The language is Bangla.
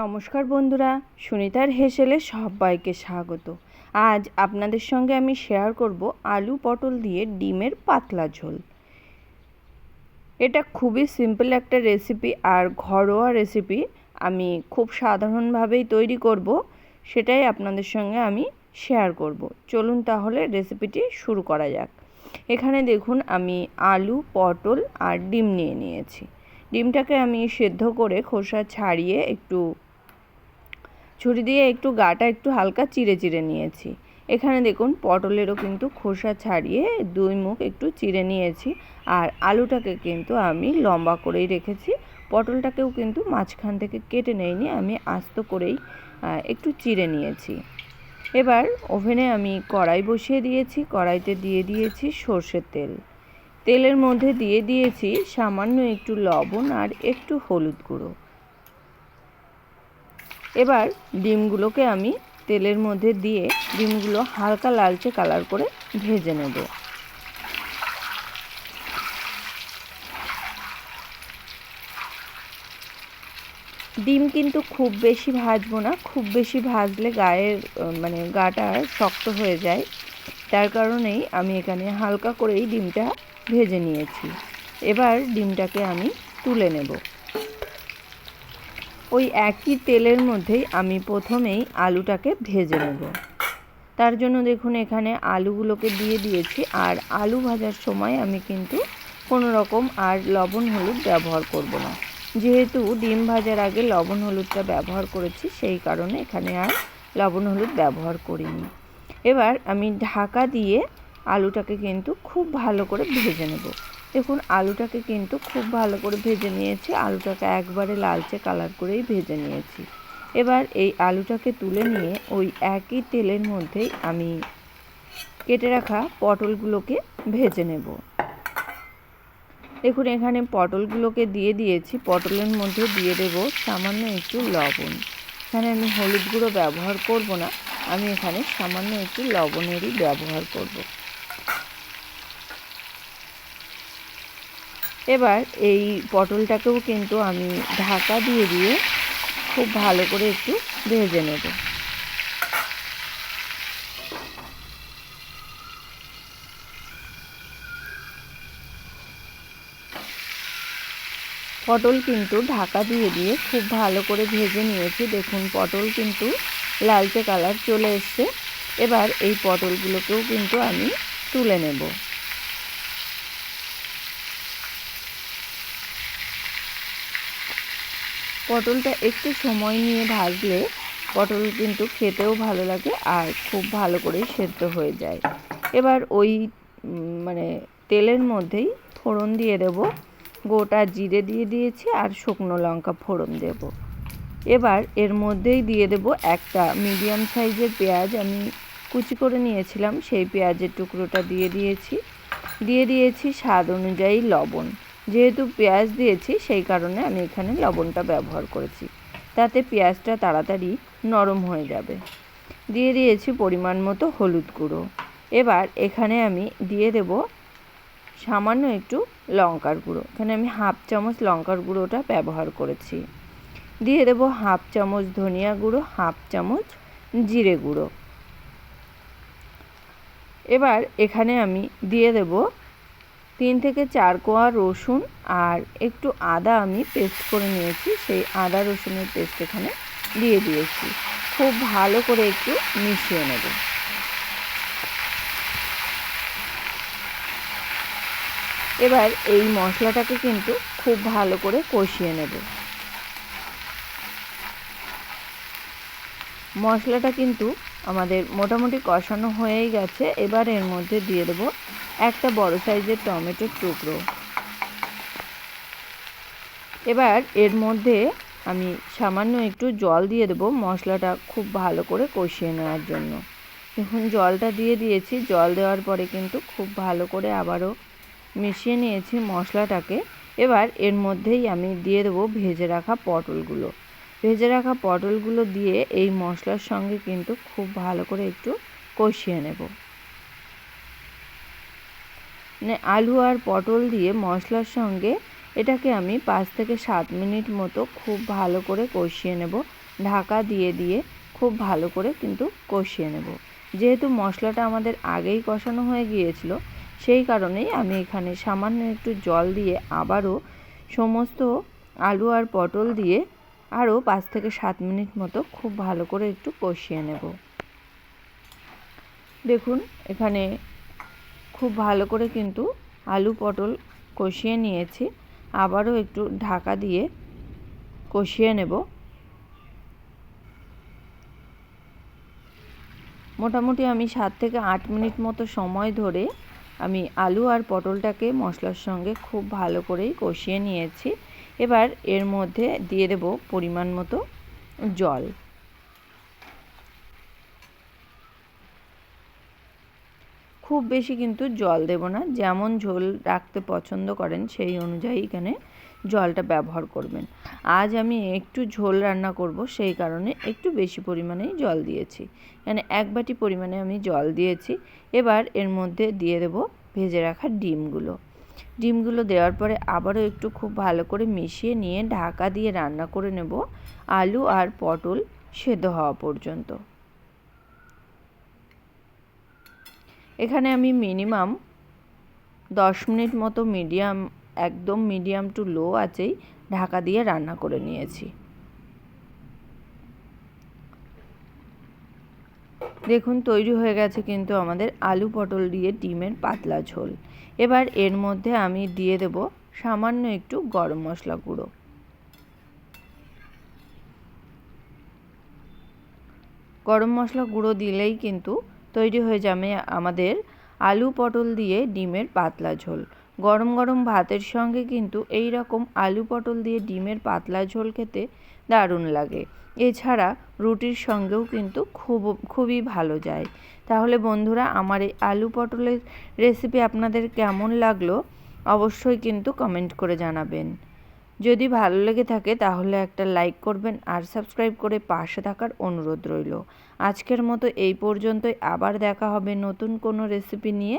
নমস্কার বন্ধুরা, সুনিতার হেসেলে সবাইকে স্বাগত। আজ আপনাদের সঙ্গে আমি শেয়ার করব আলু পটল দিয়ে ডিমের পাতলা ঝোল। এটা খুবই সিম্পল একটা রেসিপি আর ঘরোয়া রেসিপি আমি খুব সাধারণভাবেই তৈরি করব, সেটাই আপনাদের সঙ্গে আমি শেয়ার করব। চলুন তাহলে রেসিপিটি শুরু করা যাক। এখানে দেখুন, আমি আলু, পটল আর ডিম নিয়ে নিয়েছি। ডিমটাকে আমি সেদ্ধ করে খোসা ছাড়িয়ে একটু, ছুরি দিয়ে একটু গাটা একটু হালকা চিড়ে চিড়ে নিয়েছি। এখানে দেখুন, পটলেরও কিন্তু খোসা ছাড়িয়ে দুই মুখ একটু চিড়ে নিয়েছি আর আলুটাকে কিন্তু আমি লম্বা করেই রেখেছি। পটলটাকেও কিন্তু মাঝখান থেকে কেটে নেইনি, আমি আস্ত করেই একটু চিড়ে নিয়েছি। এবার ওভেনে আমি কড়াই বসিয়ে দিয়েছি, কড়াইতে দিয়ে দিয়েছি সর্ষের তেল। তেলের মধ্যে দিয়ে দিয়েছি সামান্য একটু লবণ আর একটু হলুদ গুঁড়ো। এবার ডিমগুলোকে আমি তেলের মধ্যে দিয়ে ডিমগুলো হালকা লালচে কালার করে ভেজে নেব। ডিম কিন্তু খুব বেশি ভাজবো না, খুব বেশি ভাজলে গায়ের মানে গাটা শক্ত হয়ে যায়। তার কারণেই আমি এখানে হালকা করেই ডিমটা ভেজে নিয়েছি। এবার ডিমটাকে আমি তুলে নেব। ওই একই তেলের মধ্যেই আমি প্রথমেই আলুটাকে ভেজে নেব। তার জন্য দেখুন, এখানে আলুগুলোকে দিয়ে দিয়েছি আর আলু ভাজার সময় আমি কিন্তু কোনো রকম আর লবণ হলুদ ব্যবহার করব না। যেহেতু ডিম ভাজার আগে লবণ হলুদটা ব্যবহার করেছি, সেই কারণে এখানে আর লবণ হলুদ ব্যবহার করিনি। এবার আমি ঢাকা দিয়ে আলুটাকে কিন্তু খুব ভালো করে ভেজে নেব। দেখুন, আলুটাকে কিন্তু খুব ভালো করে ভেজে নিয়েছি। আলুটাকে একবারে লালচে কালার করেই ভেজে নিয়েছি। এবার এই আলুটাকে তুলে নিয়ে ওই একই তেলের মধ্যেই আমি কেটে রাখা পটলগুলোকে ভেজে নেব। দেখুন, এখানে পটলগুলোকে দিয়ে দিয়েছি। পটলের মধ্যে দিয়ে দেব সামান্য একটু লবণ। এখানে আমি হলুদ গুঁড়ো ব্যবহার করব না। আমি এখানে সামান্য একটু লবণেরই ব্যবহার করব। এবার এই পটলটাকেও কিন্তু আমি ঢাকা দিয়ে দিয়ে খুব ভালো করে একটু ভেজে নেব। পটল কিন্তু ঢাকা দিয়ে দিয়ে খুব ভালো করে ভেজে নিয়েছি। দেখুন, পটল কিন্তু লালচে কালার চলে এসছে। এবার এই পটলগুলোকেও কিন্তু আমি তুলে নেব। পটলটা একটু সময় নিয়ে ভাজলে পটল কিন্তু খেতেও ভালো লাগে আর খুব ভালো করে সেদ্ধ হয়ে যায়। এবার ওই মানে তেলের মধ্যেই ফোড়ন দিয়ে দেব। গোটা জিরে দিয়ে দিয়েছি আর শুকনো লঙ্কা ফোড়ন দেব। এবার এর মধ্যেই দিয়ে দেব একটা মিডিয়াম সাইজের পেঁয়াজ। আমি কুচি করে নিয়েছিলাম, সেই পেঁয়াজের টুকরোটা দিয়ে দিয়েছি। দিয়ে দিয়েছি স্বাদ অনুযায়ী লবণ। যেহেতু পেঁয়াজ দিয়েছি, সেই কারণে আমি এখানে লবণটা ব্যবহার করেছি। তাতে পেঁয়াজটা তাড়াতাড়ি নরম হয়ে যাবে। দিয়ে দিয়েছি পরিমাণ মতো হলুদ গুঁড়ো। এবার এখানে আমি দিয়ে দেব সামান্য একটু লঙ্কার গুঁড়ো। এখানে আমি হাফ চামচ লঙ্কার গুঁড়োটা ব্যবহার করেছি। দিয়ে দেব হাফ চামচ ধনিয়া গুঁড়ো, হাফ চামচ জিরে গুঁড়ো। এবার এখানে আমি দিয়ে দেব তিন থেকে চার কোয়া রসুন আর একটু আদা আমি পেস্ট করে নিয়েছি। সেই আদা রসুনের পেস্ট এখানে দিয়ে দিয়েছি। খুব ভালো করে একটু মিশিয়ে নেব। এবার এই মশলাটাকে কিন্তু খুব ভালো করে কষিয়ে নেব। মশলাটা কিন্তু আমাদের মোটামুটি কষানো হয়েই গেছে। এবার এর মধ্যে দিয়ে দেবো একটা বড় সাইজের টমেটোর টুকরো। এবার এর মধ্যে আমি সামান্য একটু জল দিয়ে দেবো মশলাটা খুব ভালো করে কষিয়ে নেওয়ার জন্য। দেখুন, জলটা দিয়ে দিয়েছি। জল দেওয়ার পরে কিন্তু খুব ভালো করে আবারও মিশিয়ে নিয়েছি মশলাটাকে। এবার এর মধ্যেই আমি দিয়ে দেবো ভেজে রাখা পটলগুলো। ভেজে রাখা পটলগুলো দিয়ে এই মশলার সঙ্গে কিন্তু খুব ভালো করে একটু কষিয়ে নেব। মানে আলু আর পটল দিয়ে মশলার সঙ্গে এটাকে আমি পাঁচ থেকে সাত মিনিট মতো খুব ভালো করে কষিয়ে নেব। ঢাকা দিয়ে দিয়ে খুব ভালো করে কিন্তু কষিয়ে নেব। যেহেতু মশলাটা আমাদের আগেই কষানো হয়ে গিয়েছিল, সেই কারণেই আমি এখানে সামান্য একটু জল দিয়ে আবারও সমস্ত আলু আর পটল দিয়ে আরও পাঁচ থেকে সাত মিনিট মতো খুব ভালো করে একটু কষিয়ে নেব। দেখুন, এখানে খুব ভালো করে কিন্তু আলু পটল কষিয়ে নিয়েছি। আবারও একটু ঢাকা দিয়ে কষিয়ে নেব। মোটামুটি আমি সাত থেকে আট মিনিট মতো সময় ধরে আমি আলু আর পটলটাকে মশলার সঙ্গে খুব ভালো করেই কষিয়ে নিয়েছি। এবার এর মধ্যে দিয়ে দেব পরিমাণ মতো জল। খুব বেশি কিন্তু জল দেব না, যেমন ঝোল রাখতে পছন্দ করেন সেই অনুযায়ী এখানে জলটা ব্যবহার করবেন। আজ আমি একটু ঝোল রান্না করব, সেই কারণে একটু বেশি পরিমাণেই জল দিয়েছি। মানে এক বাটি পরিমাণে আমি জল দিয়েছি। এবার এর মধ্যে দিয়ে দেব ভেজে রাখা ডিমগুলো। ডিমগুলো দেওয়ার পরে আবারও একটু খুব ভালো করে মিশিয়ে নিয়ে ঢাকা দিয়ে রান্না করে নেব আলু আর পটল সেদ্ধ হওয়া পর্যন্ত। এখানে আমি মিনিমাম দশ মিনিট মতো মিডিয়াম, একদম মিডিয়াম টু লো আছেই ঢাকা দিয়ে রান্না করে নিয়েছি। দেখুন, তৈরি হয়ে গেছে কিন্তু আমাদের আলু পটল দিয়ে ডিমের পাতলা ঝোল। এবার এর মধ্যে আমি দিয়ে দেব সামান্য একটু গরম মশলা গুঁড়ো। গরম মশলা গুঁড়ো দিলেই কিন্তু তৈরি হয়ে যাবে আমাদের আলু পটল দিয়ে ডিমের পাতলা ঝোল। গরম গরম ভাতের সঙ্গে কিন্তু এই রকম আলু পটল দিয়ে ডিমের পাতলা ঝোল খেতে দারুণ লাগে। এছাড়া রুটির সঙ্গেও কিন্তু খুব, খুবই ভালো যায়। তাহলে বন্ধুরা, আমার এই আলু পটলের রেসিপি আপনাদের কেমন লাগল অবশ্যই কিন্তু কমেন্ট করে জানাবেন। যদি ভালো লেগে থাকে তাহলে একটা লাইক করবেন আর সাবস্ক্রাইব করে পাশে থাকার অনুরোধ রইল। আজকের মতো এই পর্যন্তই। আবার দেখা হবে নতুন কোনো রেসিপি নিয়ে।